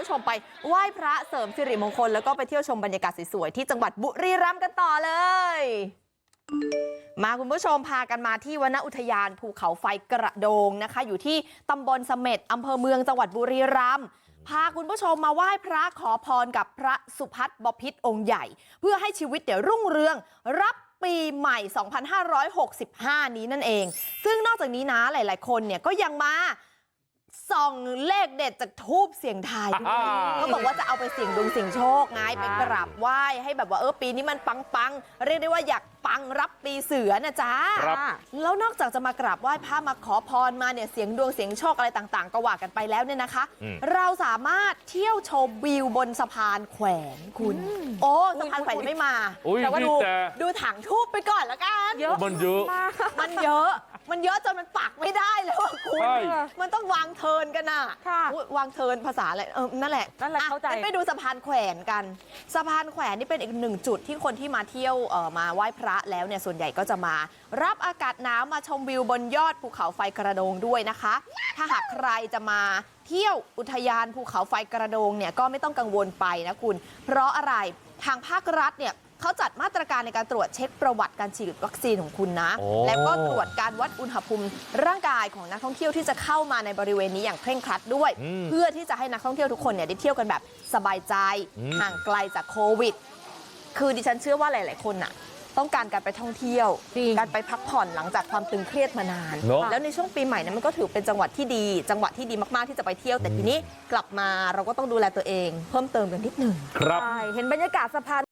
ผู้ชมไปไหว้พระเสริมสิริมงคลแล้วก็ไปเที่ยวชมบรรยากาศสวยๆที่จังหวัดบุรีรัมย์กันต่อเลย มาคุณผู้ชมพากันมาที่วนอุทยานภูเขาไฟกระโดงนะคะ อยู่ที่ตำบลเสม็ดอำเภอเมืองจังหวัดบุรีรัมย์พาคุณผู้ชมมาไหว้พระขอพรกับพระสุพัฒน์บพิตรองค์ใหญ่ เพื่อให้ชีวิตเดี๋ยวรุ่งเรืองรับปีใหม่ 2565 นี้นั่นเอง ซึ่งนอกจากนี้นะหลาย ๆ คนเนี่ยก็ยังมา ส่องเลขเด็ดจากทูบเสียงทายด้วยอ่าเขาบอกว่าจะเอาไปเสี่ยงดวงเสี่ยงโชคไงไปกราบไหว้ให้แบบว่าเออปีนี้มันปังๆเรียกได้ว่าอยากปังรับปีเสือนะจ๊ะครับแล้วนอกจากจะมากราบไหว้พระมาขอพรมาเนี่ยเสียงดวงเสียงโชคอะไรต่างๆ ก็ว่ากันไปแล้วเนี่ยนะคะอืมเราสามารถเที่ยวชมวิวบนสะพานแขวนคุณ โอ้สะพานแขวนยังไม่มาอุ๊ยแต่ว่าดูนี่แต่ดูถังทูบไปก่อนละกันเยอะมันเยอะมากมันเยอะ มันเยอะจนมันปักไม่ได้แล้วอะคุณ ใช่ มันต้องวางเทิร์นกันน่ะค่ะอุ๊ยวางเทิร์นภาษาอะไรเออนั่นแหละนั่นแหละอ่เข้าใจ งั้นไปดูสะพานแขวนกัน สะพานแขวนนี่เป็นอีกหนึ่งจุดที่คนที่มาเที่ยวเอ่อมาไหว้พระแล้วเนี่ยส่วนใหญ่ก็จะมา รับอากาศหนาวมาชมวิวบนยอดภูเขาไฟกระโดงด้วยนะคะ ถ้าหากใครจะมาเที่ยวอุทยานภูเขาไฟกระโดงเนี่ยก็ไม่ต้องกังวลไปนะคุณ เพราะอะไรทางภาครัฐเนี่ย เขาจัดมาตรการในการตรวจเช็คประวัติการฉีดวัคซีนของคุณนะโอ้แล้วก็ตรวจการวัดอุณหภูมิร่างกายของนักท่องเที่ยวที่จะเข้ามาในบริเวณนี้อย่างเคร่งครัดด้วยอืมเพื่อที่จะให้นักท่องเที่ยวทุกคนเนี่ยได้เที่ยวกันแบบสบายใจอืมห่างไกลจากโควิด คือดิฉันเชื่อว่าหลาย ๆ คนน่ะต้องการการไปท่องเที่ยวจริงการไปพักผ่อนหลังจากความตึงเครียดมานานเนอะแล้วในช่วงปีใหม่เนี่ยมันก็ถือเป็นจังหวัดที่ดี จังหวัดที่ดีมากๆที่จะไปเที่ยว แต่ทีนี้กลับมาเราก็ต้องดูแลตัวเอง เพิ่มเติมกันนิดหนึ่งครับใช่เห็นบรรยากาศสะพาน